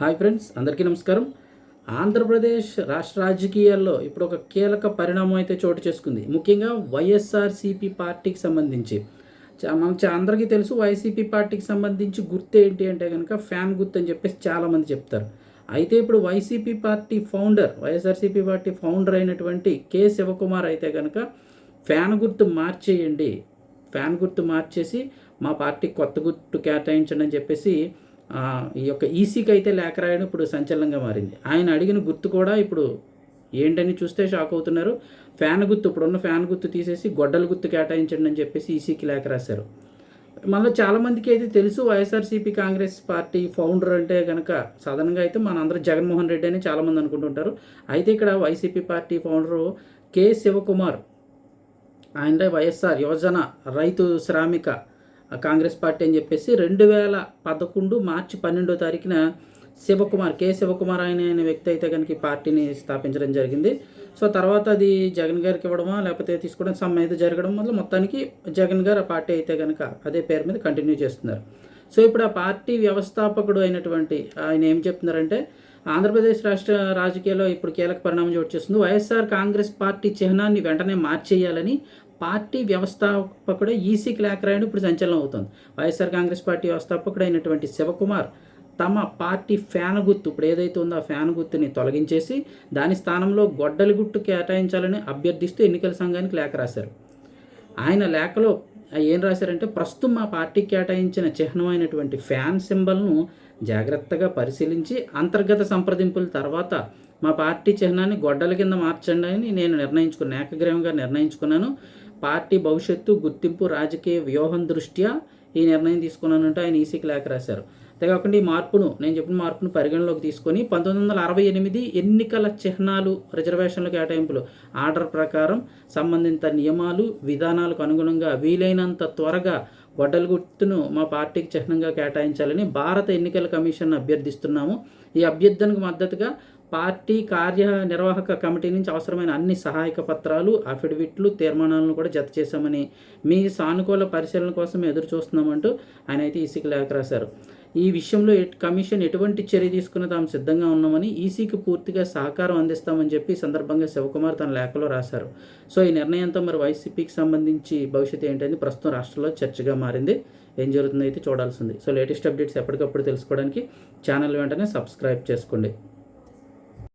Hi friends అందరికీ నమస్కారం. ఆంధ్రప్రదేశ్ రాష్ట్ర రాజకీయాల్లో ఇప్పుడు ఒక కీలక పరిణామం అయితే చోటు చేసుకుంది. ముఖ్యంగా వైఎస్ఆర్సీపీ పార్టీకి సంబంధించి. చా- అందరికీ తెలుసు వైసీపీ పార్టీకి సంబంధించి గుర్తు ఏంటి అంటే కనుక ఫ్యాన్ గుర్తు అని చెప్పేసి చాలామంది చెప్తారు. అయితే ఇప్పుడు YCP party founder YSRCP party founder అయినటువంటి కె శివకుమార్ అయితే కనుక ఫ్యాన్ గుర్తు మార్చేయండి. ఫ్యాన్ గుర్తు మార్చేసి మా పార్టీ కొత్త గుర్తు కేటాయించండి అని చెప్పేసి ఈ యొక్క ఈసీకి అయితే లేఖ రాయడం ఇప్పుడు సంచలనంగా మారింది. ఆయన అడిగిన గుర్తు కూడా ఇప్పుడు ఏంటని చూస్తే షాక్ అవుతున్నారు. ఫ్యాన్ గుర్తు ఇప్పుడున్న ఫ్యాన్ గుర్తు తీసేసి గొడ్డల గుర్తు కేటాయించండి అని చెప్పేసి ఈసీకి లేఖ రాశారు. మనలో చాలామందికి అయితే తెలుసు వైఎస్ఆర్సీపీ కాంగ్రెస్ పార్టీ ఫౌండర్ అంటే కనుక సాధారణంగా అయితే మన అందరూ జగన్మోహన్ రెడ్డి అని చాలామంది అనుకుంటుంటారు. అయితే ఇక్కడ YCP party founder K Shivakumar ఆయన వైఎస్ఆర్ యువజన రైతు శ్రామిక కాంగ్రెస్ పార్టీ అని చెప్పేసి రెండు వేల పదకొండు మార్చి పన్నెండో తారీఖున శివకుమార్ కె. శివకుమార్ ఆయన అనే వ్యక్తి అయితే కనుక ఈ పార్టీని స్థాపించడం జరిగింది. సో తర్వాత అది జగన్ గారికి ఇవ్వడమా లేకపోతే తీసుకోవడం సమ్మె అయితే జరగడం వల్ల మొత్తానికి జగన్ గారు ఆ పార్టీ అయితే కనుక అదే పేరు మీద కంటిన్యూ చేస్తున్నారు. సో ఇప్పుడు ఆ పార్టీ వ్యవస్థాపకుడు అయినటువంటి ఆయన ఏం చెప్తున్నారంటే ఆంధ్రప్రదేశ్ రాష్ట్ర రాజకీయాల్లో ఇప్పుడు కీలక పరిణామం చోటు చేస్తుంది. వైఎస్ఆర్ కాంగ్రెస్ పార్టీ చిహ్నాన్ని వెంటనే మార్చేయాలని పార్టీ వ్యవస్థాపకుడు ఈసీ లేఖ ఇప్పుడు సంచలనం అవుతుంది. వైఎస్ఆర్ కాంగ్రెస్ పార్టీ వ్యవస్థాపకుడు అయినటువంటి శివకుమార్ తమ పార్టీ ఫ్యాన్ గుర్తు ఇప్పుడు ఏదైతే ఉందో ఆ ఫ్యాన్ గుర్తుని తొలగించేసి దాని స్థానంలో గొడ్డలి గుర్తు కేటాయించాలని అభ్యర్థిస్తూ ఎన్నికల సంఘానికి లేఖ రాశారు. ఆయన లేఖలో ఏం రాశారంటే ప్రస్తుతం మా పార్టీకి కేటాయించిన చిహ్నమైనటువంటి ఫ్యాన్ సింబల్ను జాగ్రత్తగా పరిశీలించి అంతర్గత సంప్రదింపుల తర్వాత మా పార్టీ చిహ్నాన్ని గొడ్డల కింద మార్చండి అని నేను నిర్ణయించుకున్నాను ఏకగ్రీవంగా నిర్ణయించుకున్నాను. పార్టీ భవిష్యత్తు గుర్తింపు రాజకీయ వ్యూహం దృష్ట్యా ఈ నిర్ణయం తీసుకున్నానంటూ ఆయన ఈసీకి లేఖ రాశారు. అంతేకాకుండా ఈ మార్పును నేను చెప్పిన మార్పును పరిగణలోకి తీసుకొని పంతొమ్మిది వందల అరవై ఎనిమిది ఎన్నికల చిహ్నాలు రిజర్వేషన్ల కేటాయింపులు ఆర్డర్ ప్రకారం సంబంధిత నియమాలు విధానాలకు అనుగుణంగా వీలైనంత త్వరగా గొడ్డల గుర్తును మా పార్టీకి చిహ్నంగా కేటాయించాలని భారత ఎన్నికల కమిషన్ అభ్యర్థిస్తున్నాము. ఈ అభ్యర్థనకు మద్దతుగా పార్టీ కార్యనిర్వాహక కమిటీ నుంచి అవసరమైన అన్ని సహాయక పత్రాలు అఫిడవిట్లు తీర్మానాలను కూడా జత చేశామని మీ సానుకూల పరిశీలన కోసం ఎదురు చూస్తున్నామంటూ ఆయన అయితే ఈసీకి లేఖ రాశారు. ఈ విషయంలో కమిషన్ ఎటువంటి చర్య తీసుకున్న తాము సిద్ధంగా ఉన్నామని ఈసీకి పూర్తిగా సహకారం అందిస్తామని చెప్పి సందర్భంగా శివకుమార్ తన లేఖలో రాశారు. సో ఈ నిర్ణయంతో మరి వైసీపీకి సంబంధించి భవిష్యత్తు ఏంటని ప్రస్తుతం రాష్ట్రంలో చర్చగా మారింది. ఏం జరుగుతుందో అయితే చూడాల్సింది. సో లేటెస్ట్ అప్డేట్స్ ఎప్పటికప్పుడు తెలుసుకోవడానికి ఛానల్ వెంటనే సబ్స్క్రైబ్ చేసుకోండి.